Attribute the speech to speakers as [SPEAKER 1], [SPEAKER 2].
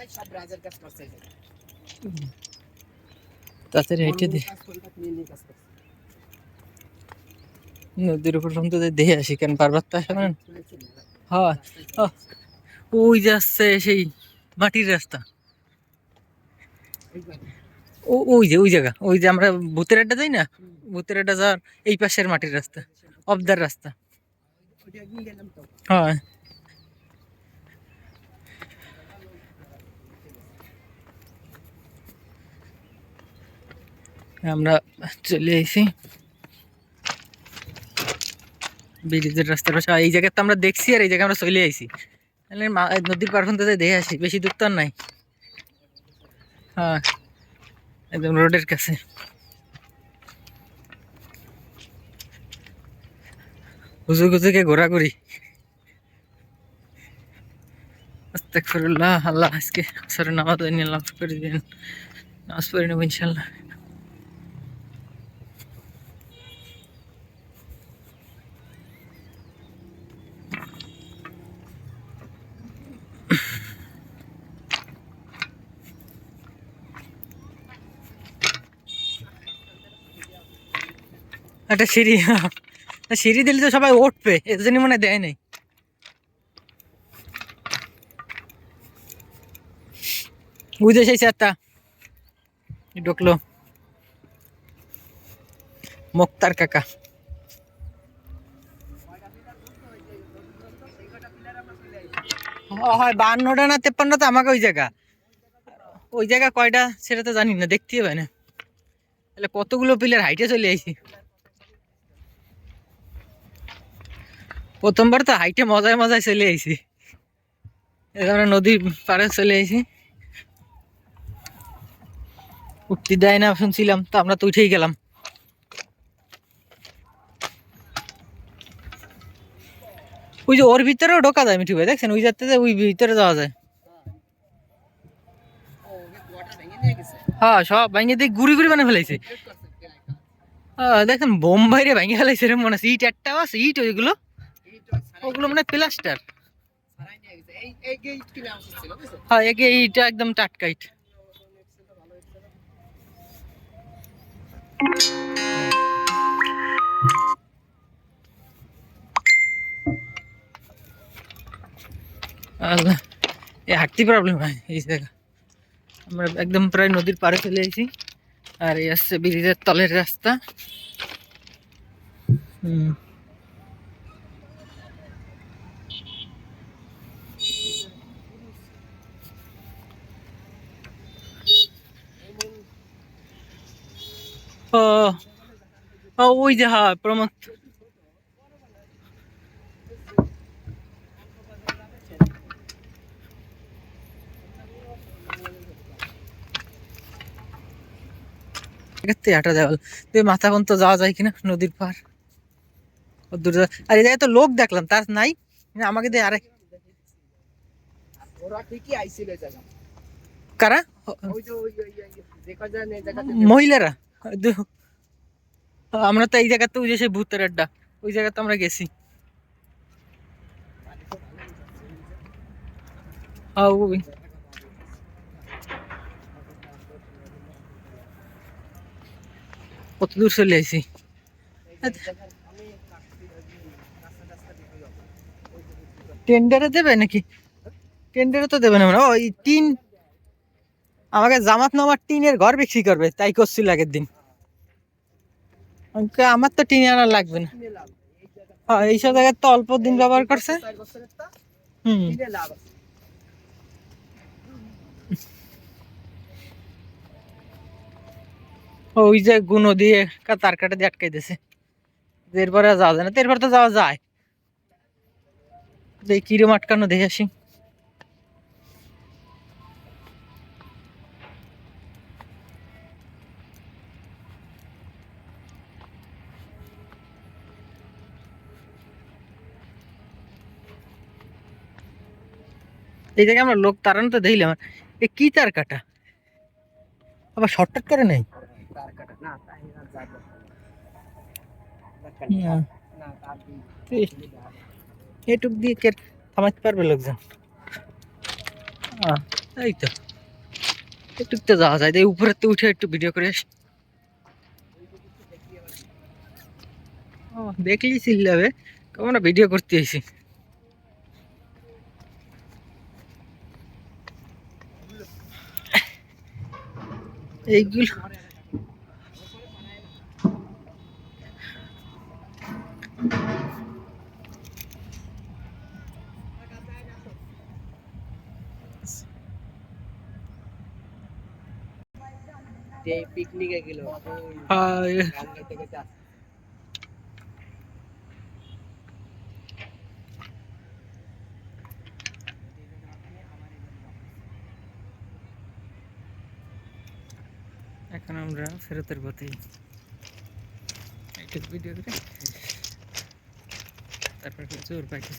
[SPEAKER 1] জামাই সব রাজের কাজ করছে এই
[SPEAKER 2] তাড়াতাড়ি হেঁটে দে। নদীর উপর যে দেখে আসি কেন? বারবার তো আসে না? হ্যাঁ ওই যাচ্ছে সেই মাটির রাস্তা। ও ওই যে ওই জায়গা। ওই যে আমরা ভূতের আড্ডা যাই না? ভূতের আড্ডা যাওয়ার এই পাশের মাটির রাস্তা অবদার রাস্তা।
[SPEAKER 1] তো।
[SPEAKER 2] হ্যাঁ। আমরা চলে এসেছি ব্রিজের রাস্তার পাশে এই জায়গায় তো আমরা দেখছি আর এই জায়গায় আমরা চলে আইছি। তাহলে নদীর পার দেখে আসি, বেশি দূর তো আর নাই। হ্যাঁ একদম রোডের কাছে। হুজু গুজুকে ঘোরাঘুরি আল্লাহ আজকে সরে নামাজ করে দিন নামাজ পড়ে নেব ইনশাল্লাহ। একটা সিঁড়ি। সিঁড়ি দিলে তো সবাই উঠবে এর মনে দেয় নাই। বুঝে সেই চারটা ঢুকলো। মুক্তার কাকা। হয়, বান্নটা না তেপ্পান্নটা আমাকে ওই জায়গা। ওই জায়গা কয়টা সেটা তো জানি না দেখতে হবে না। তাহলে কতগুলো পিলার হাইটে চলে আইছি। প্রথমবার তো হাইটে মজায় মজায় চলে যে আমরা নদীর পাড়ে চলে আইছি। উঠতে দেয় না শুনছিলাম তো আমরা তো উঠেই গেলাম। ওই যে ওর ভিতরেও ঢোকা যায় মিঠু ভাই দেখছেন? ওই যাতে ওই ভিতরে যাওয়া যায়। হ্যাঁ সব ভাঙে দিয়ে গুড়ি গুড়ি বানিয়ে ফেলাইছে। হ্যাঁ, দেখেন বোম্বাইরে ভেঙে ফেলাইছে মনে হচ্ছে ইট একটা আছে ইট ওইগুলো। ওগুলো মানে প্লাস্টার। হ্যাঁ এইটা একদম টাটকা ইট আল্লাহ এই হাঁটতে প্রবলেম হয় এই জায়গা আমরা একদম প্রায় নদীর পাড়ে চলে এসেছি। আর এই আসছে ব্রিজের তলের রাস্তা। হুম ও ও ওই যে হ্যাঁ প্রমোদ হাঁটা যাওয়া তুই মাথা পর্যন্ত যাওয়া যায় কিনা নদীর পার。দূর আর এই জায়গায় তো লোক দেখলাম তার নাই আমাকে দিয়ে আরে
[SPEAKER 1] ওরা ঠিকই আইছিল এই জায়গা
[SPEAKER 2] কারা মহিলারা？আমরা তো এই জায়গাতে, ওই যে সেই ভূতের আড্ডা, ওই জায়গাতে আমরা গেছি। কত দূর চলে আইছি। টেন্ডারে দেবে নাকি? টেন্ডারে তো দেবে না মানে। ও টিন আমাকে জামাত নামার টিনের ঘর বিক্রি করবে, তাই করছিল আগের দিন। আমার তো টিন আনা লাগবে না। হ্যাঁ এইসব জায়গায় তো অল্প দিন ব্যবহার করছে। হুম। ওই যে গুনো দিয়ে তার কাটা দিয়ে আটকাই দিয়েছে এরপরে যাওয়া যায় না এরপর তো যাওয়া যায়। দেখি, কিরম আটকানো, দেখে আসি। এই জায়গায় আমরা লোক তাড়ানো তো দেখলাম এ কি তার কাটা? আবার শর্টকাট করে নেই? এটুক দিয়ে কে থামাতে পারবে লোকজন? এই তো। একটু তো যাওয়া যায়। এই উপরে তো উঠে একটু ভিডিও করে আসি। দেখলি আমরা ভিডিও করতে এসেছি এইগুলো
[SPEAKER 1] যে পিকনিকে গেল
[SPEAKER 2] এখন আমরা ফেরতের পথে। একটু ভিডিও করে। তারপর জোর পাইছি